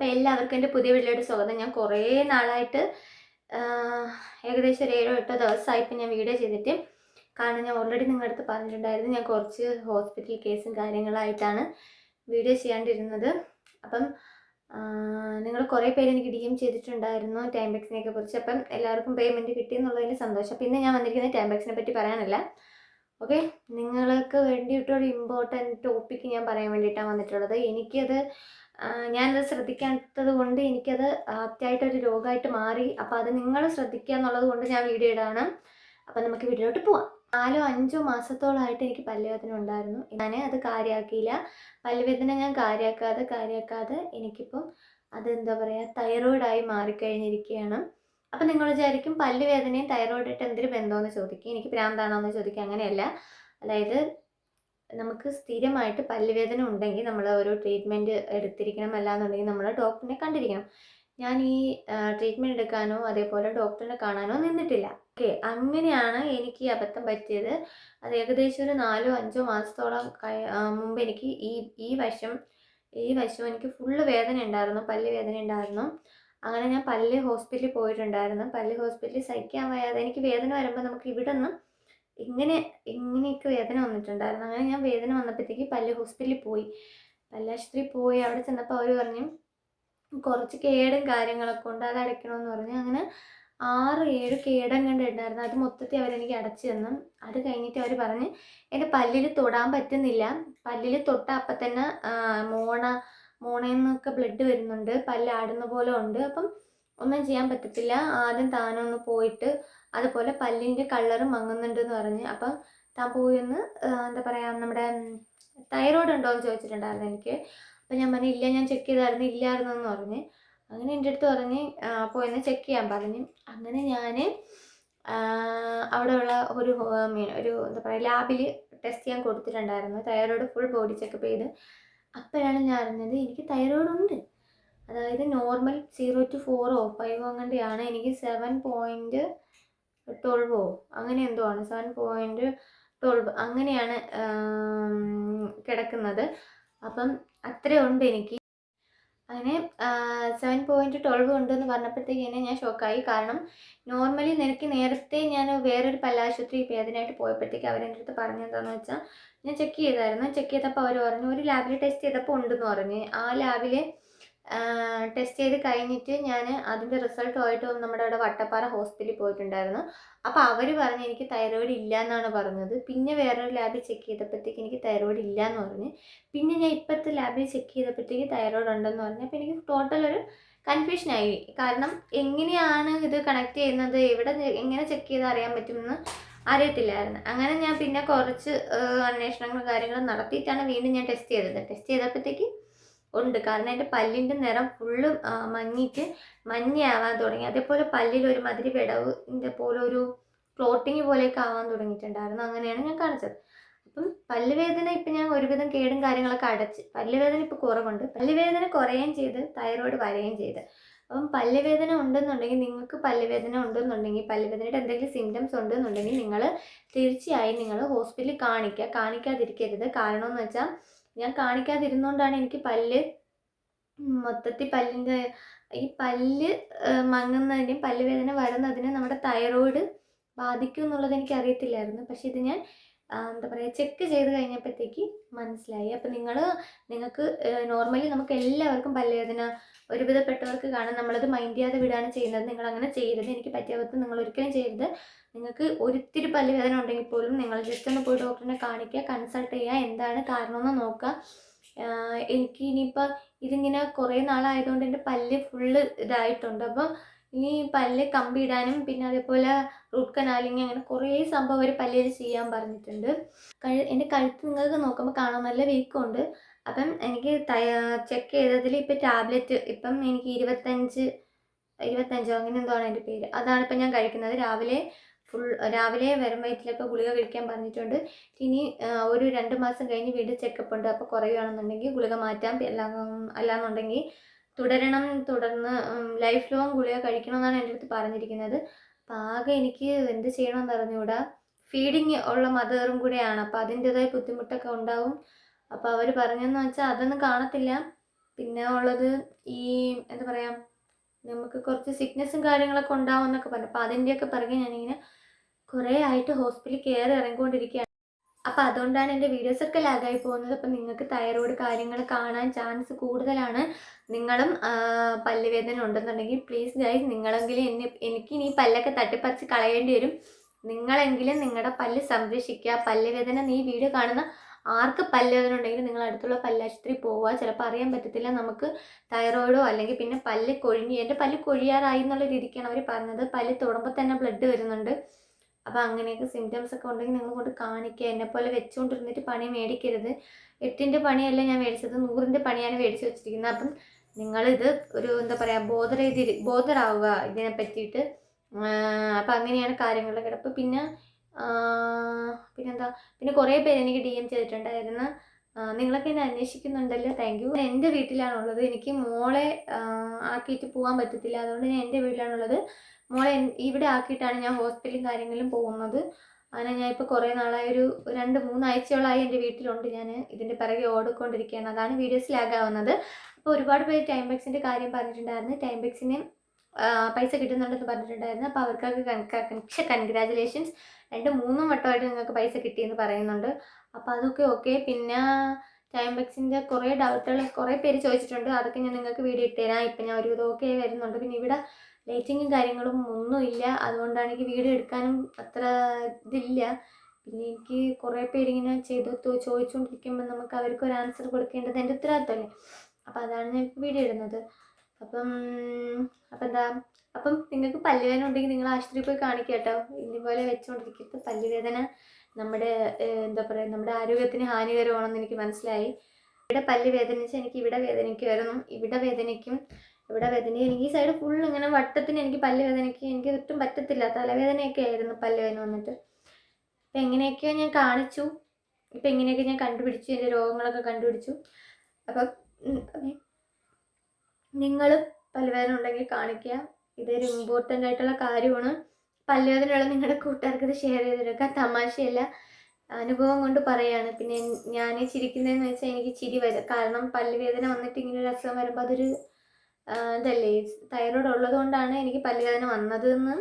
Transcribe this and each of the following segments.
അപ്പോൾ എല്ലാവർക്കും എന്റെ പുതിയ വീഡിയോയുടെ സ്വാഗതം. ഞാൻ കുറേ നാളായിട്ട് ഏകദേശം ഒരു ഏഴോ എട്ടോ ദിവസമായി ഇപ്പം ഞാൻ വീഡിയോ ചെയ്തിട്ട്. കാരണം ഞാൻ ഓൾറെഡി നിങ്ങളുടെ അടുത്ത് പറഞ്ഞിട്ടുണ്ടായിരുന്നു ഞാൻ കുറച്ച് ഹോസ്പിറ്റൽ കേസും കാര്യങ്ങളായിട്ടാണ് വീഡിയോ ചെയ്യാണ്ടിരുന്നത്. അപ്പം നിങ്ങൾ കുറേ പേര് എനിക്ക് ഡി എം ചെയ്തിട്ടുണ്ടായിരുന്നു ടൈംബെക്സിനെയൊക്കെ കുറിച്ച്. അപ്പം എല്ലാവർക്കും പേയ്മെന്റ് കിട്ടി എന്നുള്ളതിൽ സന്തോഷം. പിന്നെ ഞാൻ വന്നിരിക്കുന്നത് ടൈംബെക്സിനെ പറ്റി പറയാനല്ല. ഓക്കെ? നിങ്ങൾക്ക് വേണ്ടിയിട്ടൊരു ഇമ്പോർട്ടന്റ് ടോപ്പിക്ക് ഞാൻ പറയാൻ വേണ്ടിയിട്ടാണ് വന്നിട്ടുള്ളത്. എനിക്കത് ഞാനത് ശ്രദ്ധിക്കാത്തത് കൊണ്ട് എനിക്കത് ആപ്റ്റായിട്ടൊരു രോഗമായിട്ട് മാറി. അപ്പോൾ അത് നിങ്ങൾ ശ്രദ്ധിക്കുക എന്നുള്ളത് കൊണ്ട് ഞാൻ വീഡിയോ ഇടാണ്. അപ്പം നമുക്ക് വീഡിയോട്ട് പോവാം. നാലോ അഞ്ചോ മാസത്തോളമായിട്ട് എനിക്ക് പല്ലുവേദന ഉണ്ടായിരുന്നു. ഞാൻ അത് കാര്യമാക്കിയില്ല പല്ലുവേദന ഞാൻ കാര്യമാക്കാതെ കാര്യമാക്കാതെ എനിക്കിപ്പം അത് എന്താ പറയുക തൈറോയിഡായി മാറിക്കഴിഞ്ഞിരിക്കുകയാണ്. അപ്പം നിങ്ങൾ വിചാരിക്കും പല്ലുവേദനയും തൈറോയിഡായിട്ട് എന്തൊരു ബന്ധമെന്ന് ചോദിക്കും. എനിക്ക് ഭ്രാന്താണോ എന്ന് ചോദിക്കുക അങ്ങനെയല്ല. അതായത് നമുക്ക് സ്ഥിരമായിട്ട് പല്ലുവേദന ഉണ്ടെങ്കിൽ നമ്മൾ ഒരു ട്രീറ്റ്മെന്റ് എടുത്തിരിക്കണം അല്ലാന്നുണ്ടെങ്കിൽ നമ്മൾ ഡോക്ടറിനെ കണ്ടിരിക്കണം. ഞാൻ ഈ ട്രീറ്റ്മെന്റ് എടുക്കാനോ അതേപോലെ ഡോക്ടറിനെ കാണാനോ നിന്നിട്ടില്ല. ഓക്കെ അങ്ങനെയാണ് എനിക്ക് ഈ അബദ്ധം പറ്റിയത്. അത് ഏകദേശം ഒരു നാലോ അഞ്ചോ മാസത്തോളം മുമ്പ് എനിക്ക് ഈ ഈ വശം ഈ വശം എനിക്ക് ഫുള്ള് വേദന ഉണ്ടായിരുന്നു പല്ല് വേദന ഉണ്ടായിരുന്നു. അങ്ങനെ ഞാൻ പല്ല് ഹോസ്പിറ്റലിൽ പോയിട്ടുണ്ടായിരുന്നു. പല്ല് ഹോസ്പിറ്റലിൽ സഹിക്കാൻ വയ്യാതെ എനിക്ക് വേദന വരുമ്പോൾ നമുക്ക് ഇവിടെ നിന്ന് ഇങ്ങനെ ഇങ്ങനെയൊക്കെ വേദന വന്നിട്ടുണ്ടായിരുന്നു? അങ്ങനെ ഞാൻ വേദന വന്നപ്പോഴത്തേക്ക് പല്ല് ഹോസ്പിറ്റലിൽ പോയി. പല്ലാശുപത്രി പോയി. അവിടെ ചെന്നപ്പോൾ അവർ പറഞ്ഞു കുറച്ച് കേടും കാര്യങ്ങളൊക്കെ ഉണ്ട്. അത് അടയ്ക്കണമെന്ന് പറഞ്ഞു. അങ്ങനെ ആറ് ഏഴ് കേടം കണ്ടിട്ടുണ്ടായിരുന്നു. അത് മൊത്തത്തിൽ അവരെനിക്ക് അടച്ചു തന്നു. അത് കഴിഞ്ഞിട്ട് അവർ പറഞ്ഞ് എന്റെ പല്ലിൽ തൊടാൻ പറ്റുന്നില്ല. പല്ലിൽ തൊട്ട അപ്പം തന്നെ മോണ മോണയിൽ നിന്നൊക്കെ ബ്ലഡ് വരുന്നുണ്ട്. പല്ല് ആടുന്ന പോലെ ഉണ്ട്. അപ്പം ഒന്നും ചെയ്യാൻ പറ്റത്തില്ല. ആദ്യം താനൊന്ന് പോയിട്ട് അതുപോലെ പല്ലിന്റെ കളറ് മങ്ങുന്നുണ്ടെന്ന് പറഞ്ഞ് അപ്പം താൻ പോയി ഒന്ന് എന്താ പറയുക നമ്മുടെ തൈറോയ്ഡ് ഉണ്ടോ എന്ന് ചോദിച്ചിട്ടുണ്ടായിരുന്നു എനിക്ക്. അപ്പം ഞാൻ പറഞ്ഞു ഇല്ല ഞാൻ ചെക്ക് ചെയ്തായിരുന്നു ഇല്ലായിരുന്നു എന്ന് പറഞ്ഞ്. അങ്ങനെ എന്റെ അടുത്ത് പറഞ്ഞ് പോയി ഒന്ന് ചെക്ക് ചെയ്യാൻ പറഞ്ഞു. അങ്ങനെ ഞാൻ അവിടെയുള്ള ഒരു മീൻ ഒരു എന്താ പറയുക ലാബിൽ ടെസ്റ്റ് ചെയ്യാൻ കൊടുത്തിട്ടുണ്ടായിരുന്നു. തൈറോയ്ഡ് ഫുൾ ബോഡി ചെക്കപ്പ് ചെയ്ത്. അപ്പോഴാണ് ഞാൻ അറിഞ്ഞത് എനിക്ക് തൈറോയ്ഡ് ഉണ്ട്. അതായത് നോർമൽ സീറോ ടു ഫോറോ ഫൈവോ അങ്ങനെയാണ്. എനിക്ക് സെവൻ പോയിന്റ് ട്വൽവോ അങ്ങനെ എന്തോ ആണ്. സെവൻ പോയിന്റ് ട്വൽവ് അങ്ങനെയാണ് കിടക്കുന്നത്. അപ്പം അത്രയും ഉണ്ട് എനിക്ക്. അങ്ങനെ സെവൻ പോയിന്റ് ട്വൽവ് ഉണ്ടെന്ന് പറഞ്ഞപ്പോഴത്തേക്ക് തന്നെ ഞാൻ ഷോക്കായി കാരണം നോർമലി നിനക്ക് നേരത്തെ ഞാൻ വേറൊരു പല്ലാശുപത്രി വേദനയായിട്ട് പോയപ്പോഴത്തേക്ക് അവരെന്റെ അടുത്ത് പറഞ്ഞെന്താണെന്ന് വെച്ചാൽ ഞാൻ ചെക്ക് ചെയ്തായിരുന്നു. ചെക്ക് ചെയ്തപ്പോൾ അവർ പറഞ്ഞു ഒരു ലാബിൽ ടെസ്റ്റ് ചെയ്തപ്പോൾ ഉണ്ടെന്ന് പറഞ്ഞു. ആ ലാബിൽ ടെസ്റ്റ് ചെയ്ത് കഴിഞ്ഞിട്ട് ഞാൻ അതിന്റെ റിസൾട്ടുമായിട്ട് നമ്മുടെ അവിടെ വട്ടപ്പാറ ഹോസ്പിറ്റലിൽ പോയിട്ടുണ്ടായിരുന്നു. അപ്പോൾ അവർ പറഞ്ഞ് എനിക്ക് തൈറോയിഡ് ഇല്ല എന്നാണ് പറഞ്ഞത്. പിന്നെ വേറൊരു ലാബിൽ ചെക്ക് ചെയ്തപ്പോഴത്തേക്ക് എനിക്ക് തൈറോയിഡ് ഇല്ല എന്ന് പറഞ്ഞ്. പിന്നെ ഞാൻ ഇപ്പോഴത്തെ ലാബിൽ ചെക്ക് ചെയ്തപ്പോഴത്തേക്ക് തൈറോയിഡ് ഉണ്ടെന്ന് പറഞ്ഞു. അപ്പോൾ എനിക്ക് ടോട്ടൽ ഒരു കൺഫ്യൂഷനായി കാരണം എങ്ങനെയാണ് ഇത് കണക്ട് ചെയ്യുന്നത്? എവിടെ എങ്ങനെ ചെക്ക് ചെയ്ത് അറിയാൻ പറ്റുമെന്ന് അറിയത്തില്ലായിരുന്നു. അങ്ങനെ ഞാൻ പിന്നെ കുറച്ച് അന്വേഷണങ്ങളും കാര്യങ്ങളും നടത്തിയിട്ടാണ് വീണ്ടും ഞാൻ ടെസ്റ്റ് ചെയ്തത്. ടെസ്റ്റ് ചെയ്തപ്പോഴത്തേക്ക് ഉണ്ട്. കാരണം എന്റെ പല്ലിന്റെ നിറം ഫുള്ള് മങ്ങിയിട്ട് മഞ്ഞയാവാൻ തുടങ്ങി. അതേപോലെ പല്ലിൽ ഒരു മാതിരി വിടവിന്റെ പോലെ ഒരു ഫ്ലോട്ടിങ് പോലെയൊക്കെ ആവാൻ തുടങ്ങിയിട്ടുണ്ടായിരുന്നു. അങ്ങനെയാണ് ഞാൻ കാണിച്ചത്. അപ്പം പല്ലുവേദന ഇപ്പം ഞാൻ ഒരുവിധം കേടും കാര്യങ്ങളൊക്കെ അടച്ച്. പല്ലുവേദന ഇപ്പോൾ കുറവുണ്ട്. പല്ലുവേദന കുറയുകയും ചെയ്ത് തൈറോയ്ഡ് വരികയും ചെയ്ത്. അപ്പം പല്ലുവേദന ഉണ്ടെന്നുണ്ടെങ്കിൽ നിങ്ങൾക്ക് പല്ലുവേദന ഉണ്ടെന്നുണ്ടെങ്കിൽ പല്ലുവേദനയുടെ എന്തെങ്കിലും സിംറ്റംസ് ഉണ്ടെന്നുണ്ടെങ്കിൽ നിങ്ങൾ തീർച്ചയായും നിങ്ങൾ ഹോസ്പിറ്റലിൽ കാണിക്കുക. കാണിക്കാതിരിക്കരുത്. കാരണം എന്ന് വെച്ചാൽ ഞാൻ കാണിക്കാതിരുന്നോണ്ടാണ് എനിക്ക് പല്ല് മൊത്തത്തിൽ പല്ലിന്റെ ഈ പല്ല് മങ്ങുന്നതിനും പല്ലുവേദന വരുന്നതിനും നമ്മുടെ തൈറോയ്ഡ് ബാധിക്കും എന്നുള്ളത് എനിക്കറിയത്തില്ലായിരുന്നു. പക്ഷേ ഇത് ഞാൻ എന്താ പറയുക ചെക്ക് ചെയ്ത് കഴിഞ്ഞപ്പോഴത്തേക്ക് മനസ്സിലായി. അപ്പം നിങ്ങൾ നിങ്ങൾക്ക് നോർമലി നമുക്ക് എല്ലാവർക്കും പല്ലുവേദന ഒരുവിധപ്പെട്ടവർക്ക് കാണാം. നമ്മളത് മൈൻഡ് ചെയ്യാതെ വിടാണ് ചെയ്യുന്നത്. നിങ്ങൾ അങ്ങനെ ചെയ്യരുത്. എനിക്ക് പറ്റിയ നിങ്ങൾ ഒരിക്കലും ചെയ്യരുത്. നിങ്ങൾക്ക് ഒരിത്തിരി പല്ലുവേദന ഉണ്ടെങ്കിൽ പോലും നിങ്ങൾ ജസ്റ്റ് ഒന്ന് പോയി ഡോക്ടറിനെ കാണിക്കുക കൺസൾട്ട് ചെയ്യുക എന്താണ് കാരണമെന്ന് നോക്കുക. എനിക്ക് ഇനിയിപ്പോൾ ഇതിങ്ങനെ കുറേ നാളായതുകൊണ്ട് എന്റെ പല്ല് ഫുള്ള് ഇതായിട്ടുണ്ട്. അപ്പോൾ ഇനി പല്ല് കമ്പിയിടാനും പിന്നെ അതേപോലെ റൂട്ട് കനാലിങ് അങ്ങനെ കുറേ സംഭവം അവർ പല്ലിൽ ചെയ്യാൻ പറഞ്ഞിട്ടുണ്ട്. കഴു എന്റെ കഴുത്ത് നിങ്ങൾക്ക് നോക്കുമ്പോൾ കാണാൻ നല്ല വീക്കമുണ്ട് അപ്പം എനിക്ക് ചെക്ക് ചെയ്തതിൽ ഇപ്പം ടാബ്ലറ്റ് ഇപ്പം എനിക്ക് ഇരുപത്തഞ്ച് ഇരുപത്തഞ്ചോ അങ്ങനെ എന്തോ ആണ് എന്റെ പേര്. അതാണ് ഇപ്പം ഞാൻ കഴിക്കുന്നത്. രാവിലെ ഫുൾ രാവിലെ വെറും വയറ്റിലൊക്കെ ഗുളിക കഴിക്കാൻ പറഞ്ഞിട്ടുണ്ട്. ഇനി ഒരു രണ്ട് മാസം കഴിഞ്ഞ് വീണ്ടും ചെക്കപ്പ് ഉണ്ട്. അപ്പോൾ കുറയുകയാണെന്നുണ്ടെങ്കിൽ ഗുളിക മാറ്റാം. അല്ല അല്ലാന്നുണ്ടെങ്കിൽ തുടരണം തുടർന്ന് ലൈഫ് ലോങ് ഗുളിക കഴിക്കണം എന്നാണ് എന്റെ അടുത്ത് പറഞ്ഞിരിക്കുന്നത്. അപ്പം ആകെ എനിക്ക് എന്ത് ചെയ്യണമെന്ന് അറിഞ്ഞുകൂടാ? ഫീഡിങ് ഉള്ള മദറും കൂടെയാണ്. അപ്പോൾ അതിന്റെതായ ബുദ്ധിമുട്ടൊക്കെ ഉണ്ടാവും. അപ്പോൾ അവർ പറഞ്ഞെന്ന് വെച്ചാൽ അതൊന്നും കാണത്തില്ല. പിന്നെ ഉള്ളത് ഈ എന്താ പറയുക നമുക്ക് കുറച്ച് സിക്നസ്സും കാര്യങ്ങളൊക്കെ ഉണ്ടാവും എന്നൊക്കെ പറഞ്ഞു. അപ്പോൾ അതിന്റെയൊക്കെ പിറകെ ഞാനിങ്ങനെ കുറേ ആയിട്ട് ഹോസ്പിറ്റലിൽ കയറി ഇറങ്ങിക്കൊണ്ടിരിക്കുകയാണ്. അപ്പോൾ അതുകൊണ്ടാണ് എന്റെ വീഡിയോസൊക്കെ ലാഗായി പോകുന്നത്. അപ്പം നിങ്ങൾക്ക് തൈറോയ്ഡ് കാര്യങ്ങൾ കാണാൻ ചാൻസ് കൂടുതലാണ്. നിങ്ങളും പല്ലുവേദന ഉണ്ടെന്നുണ്ടെങ്കിൽ പ്ലീസ് ഗൈസ് നിങ്ങളെങ്കിലും എന്നെ എനിക്ക് ഇനി പല്ലൊക്കെ തട്ടിപ്പറിച്ച് കളയേണ്ടി വരും. നിങ്ങളെങ്കിലും നിങ്ങളുടെ പല്ല് സംരക്ഷിക്കുക. പല്ലുവേദന നീ വീഡിയോ കാണുന്ന ആർക്ക് പല്ലുവേദന ഉണ്ടെങ്കിലും നിങ്ങൾ അടുത്തുള്ള പല്ലാശുപത്രി പോവുക. ചിലപ്പോൾ അറിയാൻ പറ്റത്തില്ല നമുക്ക് തൈറോയിഡോ അല്ലെങ്കിൽ പിന്നെ പല്ല് കൊഴിഞ്ഞ് എന്റെ പല്ല് കൊഴിയാറായി എന്നുള്ള രീതിക്കാണ് അവർ പറഞ്ഞത്. പല്ല് തൊടുമ്പോൾ തന്നെ ബ്ലഡ് വരുന്നുണ്ട്. അപ്പോൾ അങ്ങനെയൊക്കെ സിംറ്റംസ് ഒക്കെ ഉണ്ടെങ്കിൽ നിങ്ങൾ കൊണ്ട് കാണിക്കുക എന്നെപ്പോലെ വെച്ചുകൊണ്ടിരുന്നിട്ട് പണി മേടിക്കരുത്. എട്ടിന്റെ പണിയല്ല ഞാൻ മേടിച്ചത്? നൂറിന്റെ പണിയാണ് മേടിച്ച് വെച്ചിരിക്കുന്നത്. അപ്പം നിങ്ങളിത് ഒരു എന്താ പറയുക ബോധരേതി ബോധറാവുക ഇതിനെ പറ്റിയിട്ട്. അപ്പം അങ്ങനെയാണ് കാര്യങ്ങളുടെ കിടപ്പ്. പിന്നെ പിന്നെന്താ? പിന്നെ കുറേ പേര് എനിക്ക് ഡി എം ചെയ്തിട്ടുണ്ടായിരുന്നു. നിങ്ങളൊക്കെ എന്നെ അന്വേഷിക്കുന്നുണ്ടല്ലോ. താങ്ക് യു എന്റെ വീട്ടിലാണുള്ളത്. എനിക്ക് മോളെ ആക്കിയിട്ട് പോകാൻ പറ്റത്തില്ല. അതുകൊണ്ട് ഞാൻ എന്റെ വീട്ടിലാണുള്ളത്. മോളെ ഇവിടെ ആക്കിയിട്ടാണ് ഞാൻ ഹോസ്പിറ്റലും കാര്യങ്ങളും പോകുന്നത്. അങ്ങനെ ഞാൻ ഇപ്പോൾ കുറേ നാളായി ഒരു രണ്ട് മൂന്നാഴ്ചയോളമായി എന്റെ വീട്ടിലുണ്ട് ഞാൻ ഇതിന്റെ പിറകെ ഓടിക്കൊണ്ടിരിക്കുകയാണ്. അതാണ് വീഡിയോസ് ലാഗാവുന്നത് അപ്പോൾ ഒരുപാട് പേര് ടൈം ബെക്സിന്റെ കാര്യം പറഞ്ഞിട്ടുണ്ടായിരുന്നു. ടൈം ബെക്സിന് പൈസ കിട്ടുന്നുണ്ടെന്ന് പറഞ്ഞിട്ടുണ്ടായിരുന്നു. അപ്പോൾ അവർക്കൊക്കെ കൺഗ്രാജുലേഷൻസ് രണ്ട് മൂന്നും വട്ടമായിട്ട് നിങ്ങൾക്ക് പൈസ കിട്ടിയെന്ന് പറയുന്നുണ്ട്. അപ്പോൾ അതൊക്കെ ഓക്കെ. പിന്നെ ടൈം ബെക്സിന്റെ കുറേ ഡൗട്ടുകൾ കുറേ പേര് ചോദിച്ചിട്ടുണ്ട്. അതൊക്കെ ഞാൻ നിങ്ങൾക്ക് വീഡിയോ ഇട്ടുതരാം ഇപ്പം ഞാൻ ഒരു ഇതൊക്കെ വരുന്നുണ്ട്. പിന്നെ ഇവിടെ ലൈറ്റിങ്ങും കാര്യങ്ങളും ഒന്നുമില്ല അതുകൊണ്ടാണ് എനിക്ക് വീഡിയോ എടുക്കാനും അത്ര ഇതില്ല. പിന്നെ എനിക്ക് കുറേ പേരിങ്ങനെ ചെയ്തു ചോദിച്ചുകൊണ്ടിരിക്കുമ്പോൾ നമുക്ക് അവർക്ക് ഒരു ആൻസർ കൊടുക്കേണ്ടത് എന്റെ ഉത്തരവാദിത്തമല്ലേ? അപ്പോൾ അതാണ് ഞാൻ ഇപ്പോൾ വീഡിയോ ഇടുന്നത്. അപ്പം അപ്പം എന്താ അപ്പം നിങ്ങൾക്ക് പല്ലുവേദന ഉണ്ടെങ്കിൽ നിങ്ങൾ ആശുപത്രിയിൽ പോയി കാണിക്കുക കേട്ടോ. ഇതുപോലെ വെച്ചുകൊണ്ടിരിക്കരുത് പല്ലുവേദന നമ്മുടെ എന്താ പറയുക നമ്മുടെ ആരോഗ്യത്തിന് ഹാനികരമാണെന്ന് എനിക്ക് മനസ്സിലായി. ഇവിടെ പല്ല് വേദനിച്ച് എനിക്ക് ഇവിടെ വേദനിക്കുമായിരുന്നു ഇവിടെ വേദനിക്കും. ഇവിടെ വേദന. എനിക്ക് ഈ സൈഡ് ഫുൾ ഇങ്ങനെ വട്ടത്തിന് എനിക്ക് പല്ല് വേദനയ്ക്ക് എനിക്ക് ഒട്ടും പറ്റത്തില്ല. തലവേദനയൊക്കെ ആയിരുന്നു പല്ലുവേദന വന്നിട്ട്. അപ്പം എങ്ങനെയൊക്കെയോ ഞാൻ കാണിച്ചു. ഇപ്പം എങ്ങനെയൊക്കെ ഞാൻ കണ്ടുപിടിച്ചു. എന്റെ രോഗങ്ങളൊക്കെ കണ്ടുപിടിച്ചു. അപ്പം നിങ്ങളും പല്ലുവേദന ഉണ്ടെങ്കിൽ കാണിക്കുക. ഇതൊരു ഇമ്പോർട്ടന്റ് ആയിട്ടുള്ള കാര്യമാണ്. പല്ലുവേദനയുള്ള നിങ്ങളുടെ കൂട്ടുകാർക്ക് ഇത് ഷെയർ ചെയ്തെടുക്കുക തമാശയല്ല. അനുഭവം കൊണ്ട് പറയാണ്. പിന്നെ ഞാൻ ചിരിക്കുന്നതെന്ന് വെച്ചാൽ എനിക്ക് ചിരി വരും. കാരണം പല്ലുവേദന വന്നിട്ട് ഇങ്ങനെ ഒരു അസുഖം വരുമ്പോൾ അതൊരു ഇതല്ലേ തൈറോയ്ഡ് ഉള്ളത് കൊണ്ടാണ് എനിക്ക് പല്ലുവേദന വന്നതെന്ന്.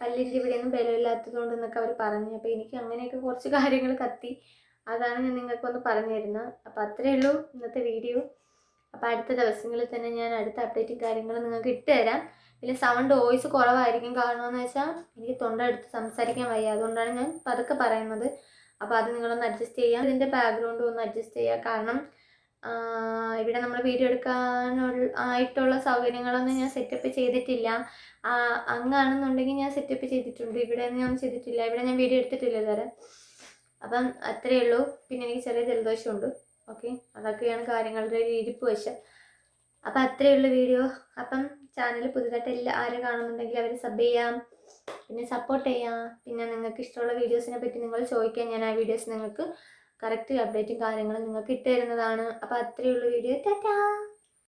പല്ലിന്റെ ഇവിടെയൊന്നും ബലമില്ലാത്തത് കൊണ്ട് എന്നൊക്കെ അവർ പറഞ്ഞു. അപ്പോൾ എനിക്ക് അങ്ങനെയൊക്കെ കുറച്ച് കാര്യങ്ങൾ കത്തി. അതാണ് ഞാൻ നിങ്ങൾക്കൊന്ന് പറഞ്ഞു തരുന്നത് അപ്പോൾ അത്രയേ ഉള്ളൂ ഇന്നത്തെ വീഡിയോ. അപ്പോൾ അടുത്ത ദിവസങ്ങളിൽ തന്നെ ഞാൻ അടുത്ത അപ്ഡേറ്റും കാര്യങ്ങളും നിങ്ങൾക്ക് ഇട്ട് തരാം പിന്നെ സൗണ്ട് വോയിസ് കുറവായിരിക്കും കാരണമെന്ന് വെച്ചാൽ എനിക്ക് തൊണ്ട എടുത്ത് സംസാരിക്കാൻ വയ്യ. അതുകൊണ്ടാണ് ഞാൻ പതുക്കെ പറയുന്നത്. അപ്പോൾ അത് നിങ്ങളൊന്ന് അഡ്ജസ്റ്റ് ചെയ്യാം. ഇതിന്റെ ബാക്ക്ഗ്രൗണ്ട് ഒന്ന് അഡ്ജസ്റ്റ് ചെയ്യുക കാരണം ഇവിടെ നമ്മൾ വീഡിയോ എടുക്കാനുള്ള ആയിട്ടുള്ള സൗകര്യങ്ങളൊന്നും ഞാൻ സെറ്റപ്പ് ചെയ്തിട്ടില്ല. അങ്ങാണെന്നുണ്ടെങ്കിൽ ഞാൻ സെറ്റപ്പ് ചെയ്തിട്ടുണ്ട്. ഇവിടെ ഞാൻ ചെയ്തിട്ടില്ല. ഇവിടെ ഞാൻ വീഡിയോ എടുത്തിട്ടില്ല ഇതുവരെ. അപ്പം അത്രയേ ഉള്ളൂ. പിന്നെ എനിക്ക് ചെറിയ ജലദോഷമുണ്ട്. ഓക്കെ? അതൊക്കെയാണ് കാര്യങ്ങളുടെ ഒരു ഇരിപ്പ് വശം. അപ്പം അത്രയേ ഉള്ളൂ വീഡിയോ. അപ്പം ചാനൽ പുതുതായിട്ട് എല്ലാ ആരും കാണുന്നുണ്ടെങ്കിൽ അവർ സബ് ചെയ്യാം. പിന്നെ സപ്പോർട്ട് ചെയ്യാം. പിന്നെ നിങ്ങൾക്ക് ഇഷ്ടമുള്ള വീഡിയോസിനെ പറ്റി നിങ്ങൾ ചോദിക്കാൻ ഞാൻ ആ വീഡിയോസ് നിങ്ങൾക്ക് കറക്റ്റ് അപ്ഡേറ്റും കാര്യങ്ങളും നിങ്ങൾക്ക് ഇട്ട് തരുന്നതാണ്. അപ്പോൾ അത്രയുള്ള വീഡിയോ ടാറ്റാ!